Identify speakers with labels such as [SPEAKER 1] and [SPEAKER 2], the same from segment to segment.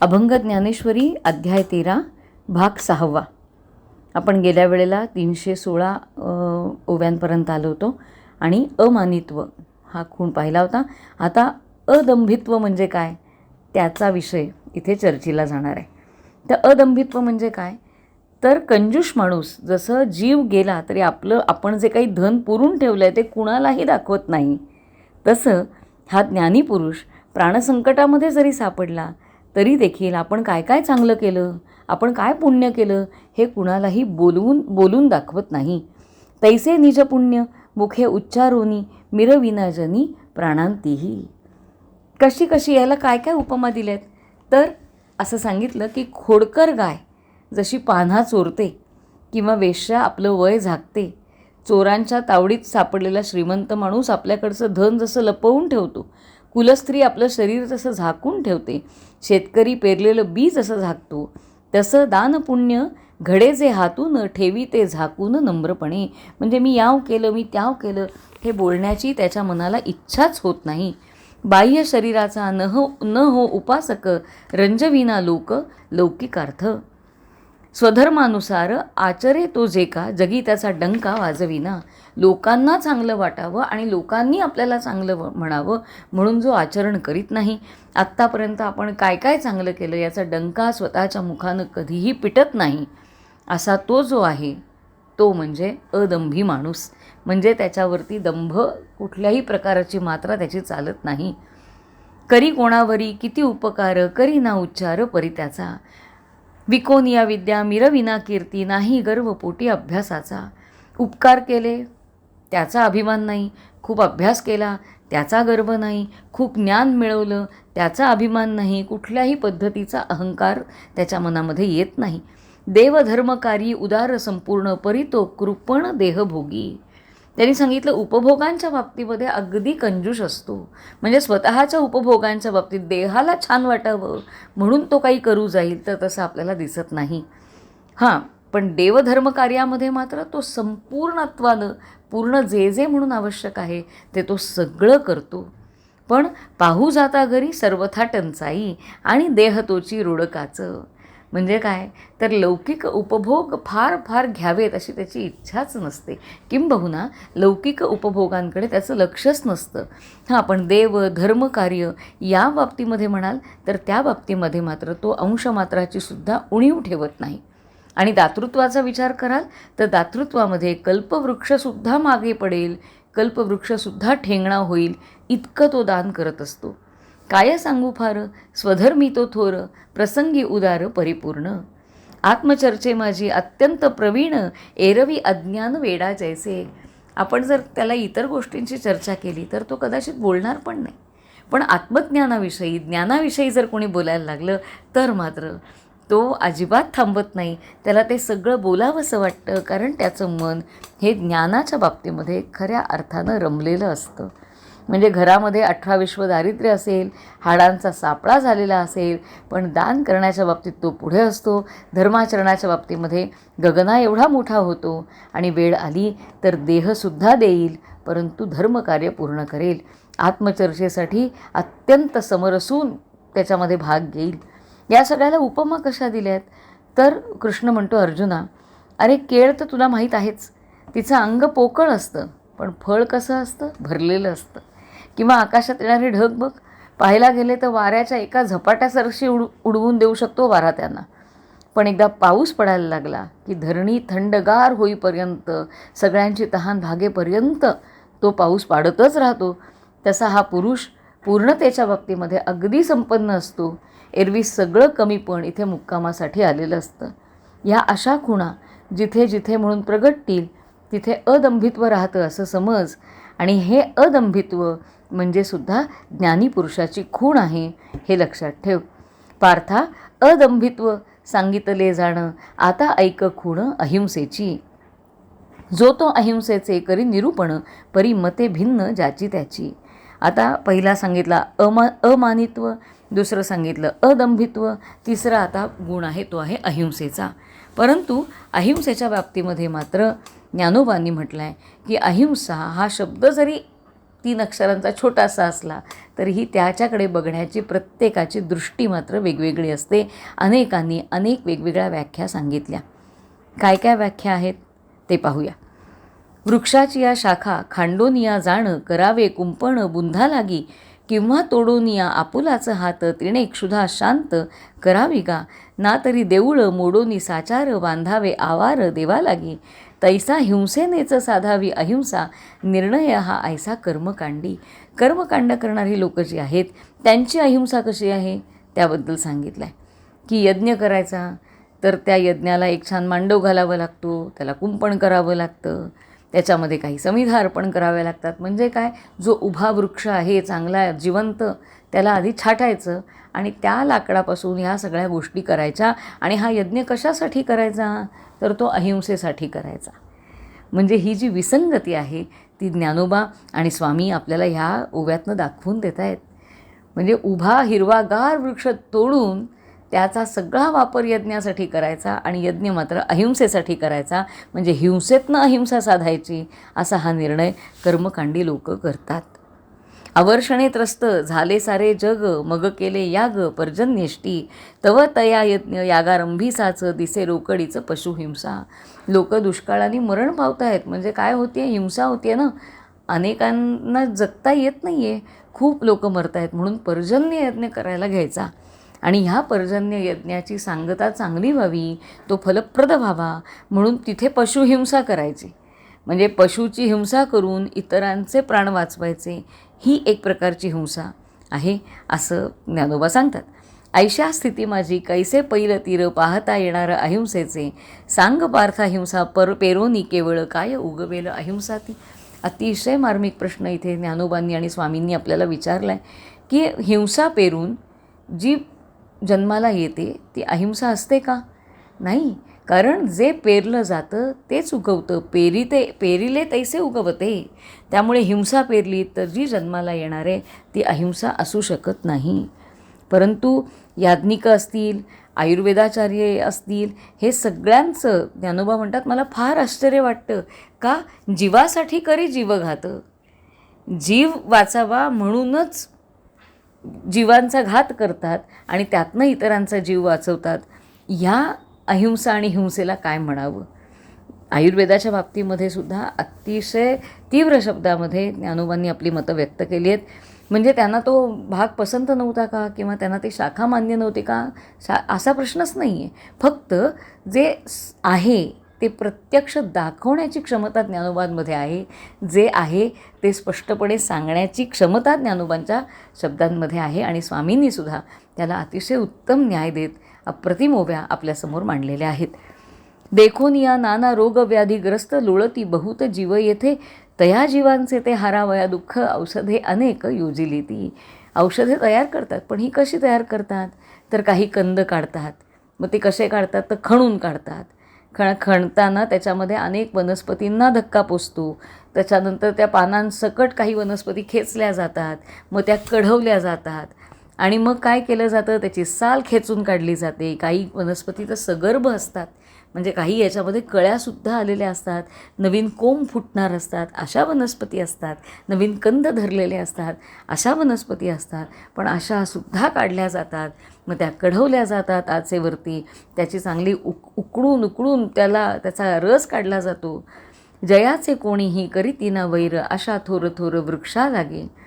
[SPEAKER 1] अभंग ज्ञानेश्वरी अध्याय तेरा भाग सहावा. आपण गेल्या वेळेला तीनशे सोळा ओव्यांपर्यंत आलो होतो आणि अमानित्व हा खूण पाहिला होता. आता अदंभित्व म्हणजे काय? त्याचा विषय इथे चर्चेला जाणार आहे. तर अदंभित्व म्हणजे काय? तर कंजूष माणूस जसं जीव गेला तरी आपलं आपण जे काही धन पुरून ठेवलं आहे ते कुणालाही दाखवत नाही. तसं हा ज्ञानी पुरुष प्राणसंकटामध्ये जरी सापडला तरी देखील आपण काय काय चांगलं केलं? आपण काय पुण्य केलं? हे कुणालाही बोलवून बोलून दाखवत नाही. तैसे निज पुण्य मुखे उच्चारोनी मिरविनाजनी प्राणांतीही. कशी कशी याला काय काय उपमा दिल्यात? तर असं सांगितलं की खोडकर गाय जशी पान्हा चोरते किंवा वेश्या आपलं वय झाकते चोरांच्या तावडीत सापडलेला श्रीमंत माणूस आपल्याकडचं धन जसं लपवून ठेवतो कुलस्त्री आपलं शरीर जसं झाकून ठेवते शेतकरी पेरलेलं बी जसं झाकतो तसं दानपुण्य घडे जे हातून ठेवी ते झाकून नम्रपणे. म्हणजे मी याव केलं मी त्याव केलं हे बोलण्याची त्याच्या मनाला इच्छाच होत नाही. बाह्य शरीराचा न हो न हो उपासक रंजविना लोक लौकिकार्थ. स्वधर्मानुसार आचरे तो जे का जगी त्याचा डंका वाजविना. लोकांना चांगलं वाटावं आणि लोकांनी आपल्याला चांगलं व- म्हणावं म्हणून जो आचरण करीत नाही. आत्तापर्यंत आपण काय काय चांगलं केलं याचा डंका स्वतःच्या मुखानं कधीही पिटत नाही. असा तो जो आहे तो म्हणजे अदंभी माणूस. म्हणजे त्याच्यावरती दंभ कुठल्याही प्रकाराची मात्रा त्याची चालत नाही. करी कोणावरी किती उपकार करी ना उच्चार परी त्याचा. विकोनिया विद्या मिरविना कीर्ती नाही गर्वपोटी अभ्यासाचा. उपकार केले त्याचा अभिमान नाही. खूप अभ्यास केला त्याचा गर्व नाही. खूप ज्ञान मिळवलं त्याचा अभिमान नाही. कुठल्याही पद्धतीचा अहंकार त्याच्या मनामध्ये येत नाही. देवधर्मकारी उदार संपूर्ण परितो कृपण देहभोगी. त्यांनी सांगितलं उपभोगांच्या बाबतीमध्ये अगदी कंजूष असतो. म्हणजे स्वतःच्या उपभोगांच्या बाबतीत देहाला छान वाटावं म्हणून तो काही करू जाईल तर तसं आपल्याला दिसत नाही. हां पण देवधर्म कार्यामध्ये मात्र तो संपूर्णत्वानं पूर्ण जे जे म्हणून आवश्यक आहे ते तो सगळं करतो. पण पाहू जाता घरी सर्वथा टंचाई आणि देह तोची रुडकाचं. म्हणजे काय? तर लौकिक उपभोग फार फार घ्यावेत अशी त्याची इच्छाच नसते. किंबहुना लौकिक उपभोगांकडे त्याचं लक्षच नसतं. हां पण देव धर्मकार्य या बाबतीमध्ये म्हणाल तर त्या बाबतीमध्ये मात्र तो अंशमात्राची सुद्धा उणीव ठेवत नाही. आणि दातृत्वाचा विचार कराल तर दातृत्वामध्ये कल्पवृक्षसुद्धा मागे पडेल कल्पवृक्षसुद्धा ठेंगणा होईल इतकं तो दान करत असतो. काय सांगू फार? स्वधर्मी तो थोर प्रसंगी उदार परिपूर्ण. आत्मचर्चे माझी अत्यंत प्रवीण एरवी अज्ञान वेडा जैसे. आपण जर त्याला इतर गोष्टींची चर्चा केली तर तो कदाचित बोलणार पण नाही. पण आत्मज्ञानाविषयी ज्ञानाविषयी जर कोणी बोलायला लागलं तर मात्र. तो अजिबात थांबत नाही. त्याला ते सगळं बोलावंसं वाटतं कारण त्याचं मन हे ज्ञानाच्या बाबतीमध्ये खऱ्या अर्थानं रमलेलं असतं. म्हणजे घरामध्ये अठरा विश्व दारिद्र्य असेल हाडांचा सापळा झालेला असेल पण दान करण्याच्या बाबतीत तो पुढे असतो. धर्माचरणाच्या बाबतीमध्ये गगना एवढा मोठा होतो आणि वेळ आली तर देहसुद्धा देईल परंतु धर्मकार्य पूर्ण करेल. आत्मचर्चेसाठी अत्यंत समरसून त्याच्यामध्ये भाग घेईल. या सगळ्याला उपमा कशा दिल्यात? तर कृष्ण म्हणतो अर्जुना अरे केळ तर तुला माहीत आहेच. तिचं अंग पोकळ असतं पण फळ कसं असतं? भरलेलं असतं. किंवा आकाशात येणारे ढग बघ. पाहायला गेले तर वाऱ्याच्या एका झपाट्यासारशी उड उडवून देऊ शकतो वारा त्यांना. पण एकदा पाऊस पडायला लागला की धरणी थंडगार होईपर्यंत सगळ्यांची तहान भागेपर्यंत तो पाऊस पाडतच राहतो. तसा हा पुरुष पूर्णतेच्या बाबतीमध्ये अगदी संपन्न असतो. एरवी सगळं कमी पण इथे मुक्कामासाठी आलेलं असतं. ह्या अशा खुणा जिथे जिथे म्हणून प्रगटतील तिथे अदंभित्व राहतं असं समज आणि हे अदंभित्व म्हणजे सुद्धा ज्ञानीपुरुषाची खूण आहे हे लक्षात ठेव. पार्था अदंभित्व सांगितले जाणं आता ऐक खूण अहिंसेची. जो तो अहिंसेचे करी निरूपण परी मते भिन्न ज्याची त्याची. आता पहिला सांगितला अमा अमानित्व दुसरं सांगितलं अदंभित्व तिसरा आता गुण आहे तो आहे अहिंसेचा. परंतु अहिंसेच्या बाबतीमध्ये मात्र ज्ञानोबांनी म्हटलं आहे की अहिंसा हा शब्द जरी तीन अक्षरांचा छोटासा असला तरीही त्याच्याकडे बघण्याची प्रत्येकाची दृष्टी मात्र वेगवेगळी असते. अनेकांनी अनेक वेगवेगळ्या व्याख्या सांगितल्या. काय काय व्याख्या आहेत? ते पाहूया. वृक्षाची या शाखा खांडोनिया जाणं करावे कुंपण बुंधा लागी किंवा तोडोनिया आपुलाचं हात तिने क्षुधा शांत करावी का ना तरी देऊळ मोडोनी साचार बांधावे आवार देवा लागी. तैसा हिंसेनेच साधावी अहिंसा निर्णय हा ऐसा कर्मकांडी. कर्मकांड करणारी लोकं जी आहेत त्यांची अहिंसा कशी आहे? त्याबद्दल सांगितलं आहे की यज्ञ करायचा तर त्या यज्ञाला एक छान मांडव घालावा लागतो त्याला कुंपण करावं लागतं. त्याच्यामध्ये काही समिधा अर्पण कराव्या लागतात. म्हणजे काय? जो उभा वृक्ष आहे चांगला जिवंत त्याला आधी छाटायचं आणि त्या लाकडापासून ह्या सगळ्या गोष्टी करायच्या. आणि हा यज्ञ कशासाठी करायचा? तर तो अहिंसेसाठी करायचा. म्हणजे ही जी विसंगती आहे ती ज्ञानोबा आणि स्वामी आपल्याला ह्या ओव्यातनं दाखवून देत आहेत म्हणजे उभा हिरवागार वृक्ष तोडून त्याचा सगळा वापर यज्ञासाठी करायचा आणि यज्ञ मात्र अहिंसेसाठी करायचा. म्हणजे हिंसेतनं अहिंसा साधायची असा हा निर्णय कर्मकांडी लोक करतात. अवर्षणे त्रस्त झाले सारे जग मग केले याग पर्जन्यष्टी तव तया यज्ञ यागारंभीसाचं दिसे रोकडीचं पशुहिंसा लोक दुष्काळाने मरण पावत आहेत म्हणजे काय होते हिंसा होते ना? अनेकांना जगता येत नाही आहे खूप लोक मरत आहेत म्हणून पर्जन्य यज्ञ करायला घ्यायचा. आणि ह्या पर्जन्य यज्ञाची सांगता चांगली व्हावी तो फलप्रद व्हावा. म्हणून तिथे पशुहिंसा करायची. म्हणजे पशुची हिंसा करून इतरांचे प्राण वाचवायचे. ही एक प्रकारची हिंसा आहे असं ज्ञानोबा सांगतात. ऐशा स्थिती माझी कैसे पैल तीर पाहता येणारं अहिंसेचे? सांग पार्थ हिंसा पर पेरोनी केवळ काय उगवेल अहिंसा ती अतिशय मार्मिक प्रश्न इथे ज्ञानोबांनी आणि स्वामींनी आपल्याला विचारला आहे की हिंसा पेरून जी जन्माला येते ती अहिंसा असते का? नाही कारण जे पेरलं जातं तेच उगवतं. पेरी ते पेरिले तैसे उगवते. त्यामुळे हिंसा पेरली तर जी जन्माला येणार आहे. ती अहिंसा असू शकत नाही. परंतु याज्ञिकं असतील आयुर्वेदाचार्य असतील हे सगळ्यांचं ज्ञानोबा म्हणतात मला फार आश्चर्य वाटतं. का? जीवासाठी करी जीवघात जीव वाचावा म्हणूनच जीवांचा घात करतात आणि त्यातनं इतरांचा जीव वाचवतात. ह्या अहिंसा आणि हिंसेला काय म्हणावं? आयुर्वेदाच्या बाबतीमध्ये सुद्धा अतिशय तीव्र शब्दामध्ये ज्ञानोबांनी आपली मतं व्यक्त केली आहेत. म्हणजे त्यांना तो भाग पसंत नव्हता का? किंवा त्यांना ती शाखा मान्य नव्हती का? शा असा प्रश्नच नाही आहे फक्त जे आहे ते प्रत्यक्ष दाखवण्याची क्षमता ज्ञानोबांमध्ये आहे. जे आहे ते स्पष्टपणे सांगण्याची क्षमता ज्ञानोबांच्या शब्दांमध्ये आहे. आणि स्वामींनीसुद्धा त्याला अतिशय उत्तम न्याय देत अप्रतिम ओव्या आपल्यासमोर मांडलेल्या आहेत. देखून या नाना रोगव्याधीग्रस्त लोळती बहुत जीव येथे तया जीवांचे ते हारावया दुःख औषधे अनेक योजिली ती. औषधे तयार करतात पण ही कशी तयार करतात? तर काही कंद काढतात. मग ते कसे काढतात? तर खणून काढतात. खण खणताना त्याच्यामध्ये अनेक वनस्पतींना धक्का पोचतो त्याच्यानंतर त्या पानांसकट काही वनस्पती खेचल्या जातात. मग त्या कढवल्या जातात. आणि मग काय केलं जातं? त्याची साल खेचून काढली जाते. काही वनस्पती तर सगर्भ असतात. म्हणजे काही याच्यामध्ये कळ्यासुद्धा आलेल्या असतात. नवीन कोंब फुटणार असतात. अशा वनस्पती असतात. नवीन कंद धरलेले असतात. अशा वनस्पती असतात. पण अशासुद्धा काढल्या जातात. मग त्या कढवल्या जातात आचेवरती. त्याची चांगली उक उकडून उकडून त्याला त्याचा रस काढला जातो. जयाचे कोणीही करीतीना वैर अशा थोर थोर वृक्षा लागे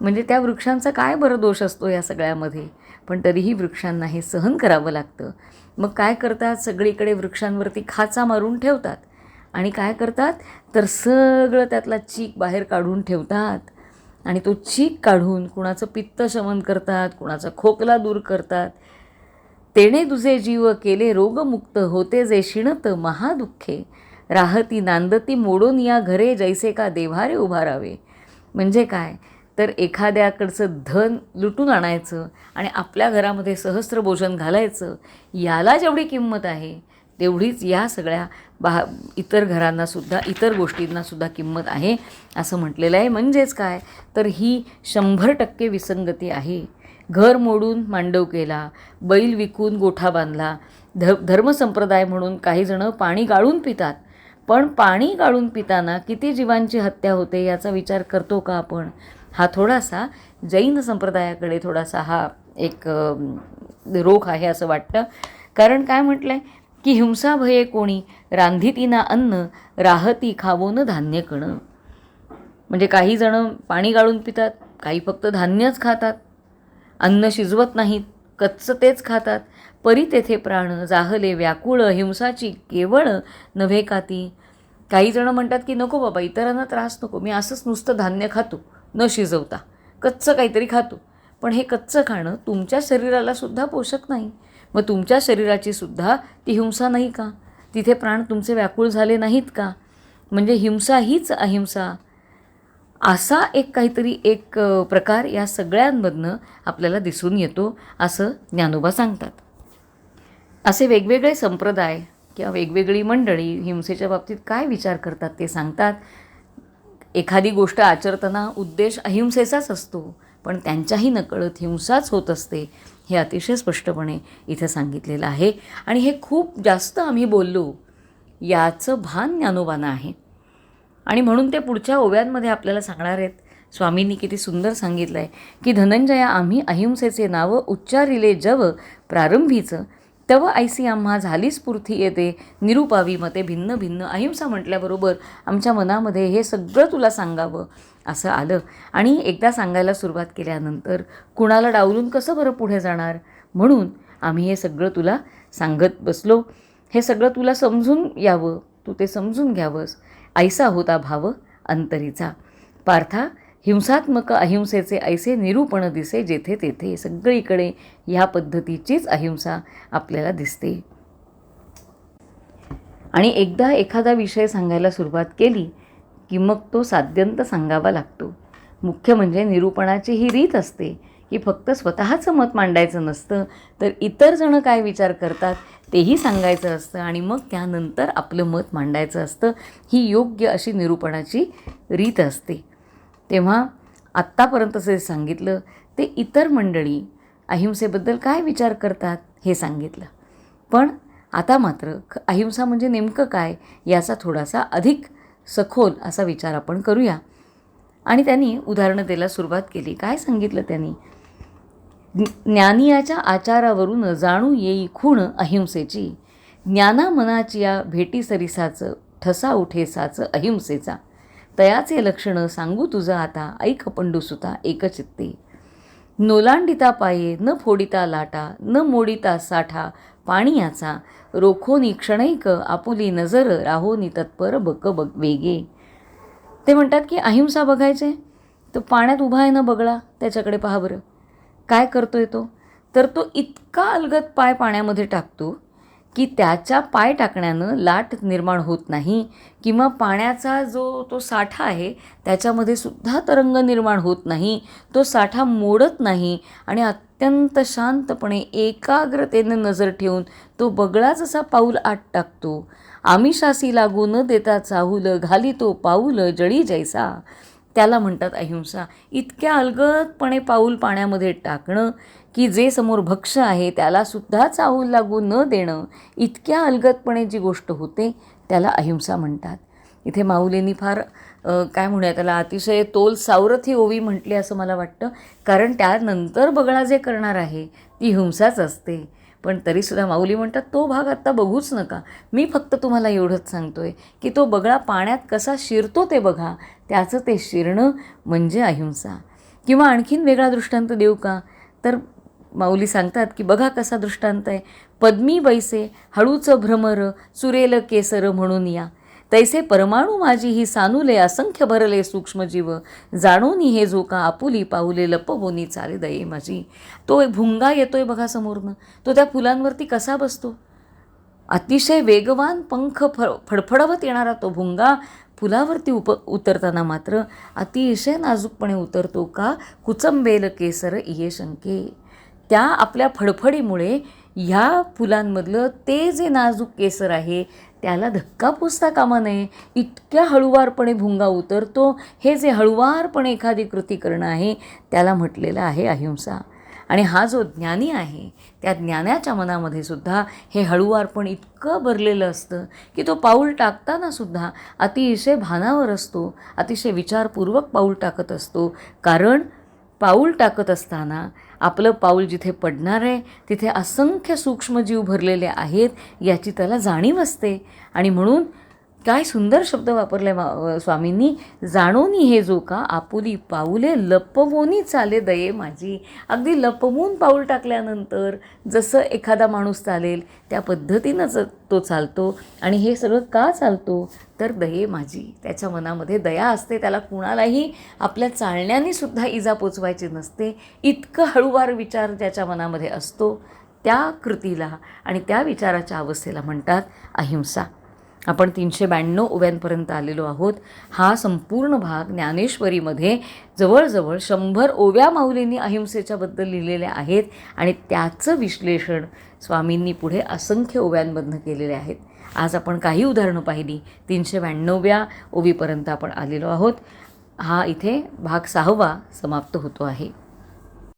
[SPEAKER 1] म्हणजे त्या वृक्षांचा काय बरं दोष असतो या सगळ्यामध्ये? पण तरीही वृक्षांना हे सहन करावं लागतं. मग काय करतात? सगळीकडे वृक्षांवरती खाचा मारून ठेवतात. आणि काय करतात? तर सगळं त्यातला चीक बाहेर काढून ठेवतात. आणि तो चीक काढून कुणाचं पित्त शमन करतात कुणाचा खोकला दूर करतात. तेणे तुझे जीव केले रोगमुक्त होते जे शिणत महादुःखे. राहती नांदती मोडून या घरे जैसे का देव्हारे उभारावे. म्हणजे काय? तर एखाद्याकडचं धन लुटून आणायचं आणि आपल्या घरामध्ये सहस्र भोजन घालायचं याला जेवढी किंमत आहे तेवढीच या सगळ्या बा इतर घरांनासुद्धा इतर गोष्टींनासुद्धा किंमत आहे असं म्हटलेलं आहे. म्हणजेच काय? तर ही शंभर टक्के विसंगती आहे. घर मोडून मांडव केला बैल विकून गोठा बांधला ध धर्मसंप्रदाय म्हणून काही जणं पाणी गाळून पितात. पण पाणी गाळून पिताना किती जीवांची हत्या होते याचा विचार करतो का आपण? हा थोडासा जैन संप्रदायाकडे थोडासा हा एक रोख आहे असं वाटतं. कारण काय म्हटलं आहे की हिंसा भये कोणी रांधितीना अन्न राहती खावोन धान्य कणं. म्हणजे काही जणं पाणी गाळून पितात काही फक्त धान्यच खातात. अन्न शिजवत नाहीत कच्चं तेच खातात. परी तेथे प्राण जाहले व्याकुळ हिंसाची केवळ नव्हे का ती काही जणं म्हणतात की नको बाबा इतरांना त्रास नको मी असंच नुसतं धान्य खातो. न शिजवता. कच्चं काहीतरी खातो. पण हे कच्चं खाणं तुमच्या शरीरालासुद्धा पोषक नाही. मग तुमच्या शरीराची सुद्धा ती हिंसा नाही का? तिथे प्राण तुमचे व्याकुळ झाले नाहीत का? म्हणजे हिंसा हीच अहिंसा. असा एक काहीतरी एक प्रकार या सगळ्यांमधनं आपल्याला दिसून येतो असं ज्ञानोबा सांगतात. असे वेगवेगळे संप्रदाय किंवा वेगवेगळी मंडळी हिंसेच्या बाबतीत काय विचार करतात ते सांगतात. एखादी गोष्ट आचरताना उद्देश अहिंसेचाच असतो पण त्यांच्याही नकळत हिंसाच होत असते हे अतिशय स्पष्टपणे इथं सांगितलेलं आहे. आणि हे खूप जास्त आम्ही बोललो याचं भान ज्ञानोबानं आहे. आणि म्हणून ते पुढच्या ओव्यांमध्ये आपल्याला सांगणार आहेत. स्वामींनी किती सुंदर सांगितलं आहे की धनंजया आम्ही अहिंसेचे नावं उच्चारिले जव प्रारंभीचं तव ऐसी आम्हा झाली स्फूर्ती येते. निरुपावी मते भिन्न भिन्न अहिंसा म्हटल्याबरोबर आमच्या मनामध्ये हे सगळं तुला सांगावं असं आलं. आणि एकदा सांगायला सुरुवात केल्यानंतर कुणाला डावलून कसं बरं पुढे जाणार? म्हणून आम्ही हे सगळं तुला सांगत बसलो. हे सगळं तुला समजून यावं. तू ते समजून घ्यावंस. ऐसा होता भाव अंतरीचा. पार्था हिंसात्मक अहिंसेचे ऐसे निरूपण दिसे जेथे तेथे. सगळीकडे ह्या पद्धतीचीच अहिंसा आपल्याला दिसते. आणि एकदा एखादा विषय सांगायला सुरुवात केली की मग तो साध्यंत सांगावा लागतो. मुख्य म्हणजे निरूपणाची ही रीत असते की फक्त स्वतःचं मत मांडायचं नसतं तर इतर जणं काय विचार करतात तेही सांगायचं असतं आणि मग त्यानंतर आपलं मत मांडायचं असतं. ही योग्य अशी निरूपणाची रीत असते. तेव्हा आत्तापर्यंत जे सांगितलं ते इतर मंडळी अहिंसेबद्दल काय विचार करतात हे सांगितलं. पण आता मात्र अहिंसा म्हणजे नेमकं काय याचा थोडासा अधिक सखोल असा विचार आपण करूया. आणि त्यांनी उदाहरणं द्यायला सुरुवात केली. काय सांगितलं त्यांनी? ज्ञानियाच्या आचारावरून जाणू येई खूण अहिंसेची ज्ञाना मनाची या भेटी सरिसाचं ठसा उठेसाचं अहिंसेचा. तयाचे लक्षणं सांगू तुझं आता. ऐक पंडुसुता एकचित्ते. नोलांडिता पाये न फोडिता लाटा न मोडिता साठा पाणीयाचा रोखोनी क्षणैक आपुली नजर राहोनी तत्पर बक बग वेगे. ते म्हणतात की अहिंसा बघायचे? तर पाण्यात उभा आहे ना बगळा? त्याच्याकडे पहा बरं. काय करतोय तो? तर तो इतका अलगत पाय पाण्यामध्ये टाकतो की त्याच्या पाय टाकण्यानं लाट निर्माण होत नाही किंवा पाण्याचा जो तो साठा आहे त्याच्यामध्ये सुद्धा तरंग निर्माण होत नाही तो साठा मोडत नाही आणि अत्यंत शांतपणे एकाग्रतेनं नजर ठेवून तो बगळा जसा पाऊल आत टाकतो. आमिषासी लागू न देता चाहूल घाली तो पाऊल जळी जैसा. त्याला म्हणतात अहिंसा. इतक्या अलगदपणे पाऊल पाण्यामध्ये टाकणं की जे समोर भक्ष आहे त्यालासुद्धा चाहूल लागू न देणं इतक्या अलगदपणे जी गोष्ट होते त्याला अहिंसा म्हणतात. इथे माऊलींनी फार काय म्हणूया त्याला अतिशय तोल सावरत ही ओवी म्हटली असं मला वाटतं. कारण त्यानंतर बगळा जे करणार आहे ती हिंसाच असते. पण तरीसुद्धा माऊली म्हणतात तो भाग आत्ता बघूच नका. मी फक्त तुम्हाला एवढंच सांगतो आहे की तो बगळा पाण्यात कसा शिरतो ते बघा. त्याचं ते शिरणं म्हणजे अहिंसा. किंवा आणखीन वेगळा दृष्टांत देऊ का? तर माऊली सांगतात की बघा कसा दृष्टांत आहे. पद्मी बैसे हळूचं भ्रमर सुरेल केसर म्हणून या. तैसे परमाणू माझी ही सानुले असंख्य भरले सूक्ष्मजीव. जाणून हे जो का आपुली पाऊले लपवोनी चाले दये माझी. तो एक भुंगा येतोय बघा समोरनं. तो त्या फुलांवरती कसा बसतो? अतिशय वेगवान पंख फ फडफडवत येणारा तो भुंगा फुलावरती उप उतरताना मात्र अतिशय नाजूकपणे उतरतो का? कुचंबेल केसर इये शंके. त्या आपल्या फडफडीमुळे ह्या फुलांमधलं ते जे नाजूक केसर आहे त्याला धक्का पुसता कामा नये. इतक्या हळुवारपणे भुंगा उतरतो. हे जे हळुवारपणे एखादी कृती करणं आहे त्याला म्हटलेलं आहे अहिंसा. आणि हा जो ज्ञानी आहे त्या ज्ञानाच्या मनामध्ये सुद्धा हे हळूवारपण इतकं भरलेलं असतं की तो पाऊल टाकताना सुद्धा अतिशय भानावर असतो. अतिशय विचारपूर्वक पाऊल टाकत असतो. कारण पाऊल टाकत असताना आपलं पाऊल जिथे पडणार आहे तिथे असंख्य सूक्ष्मजीव भरलेले आहेत याची त्याला जाणीव असते. आणि म्हणून काय सुंदर शब्द वापरले स्वामींनी. जाणोनी हे जो का आपुली पाऊले लपवोनी चाले दये माझी. अगदी लपवून पाऊल टाकल्यानंतर जसं एखादा माणूस चालेल त्या पद्धतीनंच तो चालतो. आणि हे सगळं का चालतो? तर दये माझी. त्याच्या मनामध्ये दया असते त्याला कुणालाही आपल्या चालण्याने सुद्धा इजा पोचवायची नसते. इतकं हळूवार विचार ज्याच्या मनामध्ये असतो त्या कृतीला आणि त्या विचाराच्या अवस्थेला म्हणतात अहिंसा. आपण तीनशे ब्याण्णव ओव्यांपर्यंत आलेलो आहोत. हा संपूर्ण भाग ज्ञानेश्वरीमध्ये जवळजवळ शंभर ओव्या माऊलींनी अहिंसेच्याबद्दल लिहिलेल्या आहेत आणि त्याचं विश्लेषण स्वामींनी पुढे असंख्य ओव्यांमधनं केलेले आहेत. आज आपण काही उदाहरणं पाहिली. तीनशे ब्याण्णव्या ओवीपर्यंत आपण आलेलो आहोत. हा इथे भाग सहावा समाप्त होतो आहे.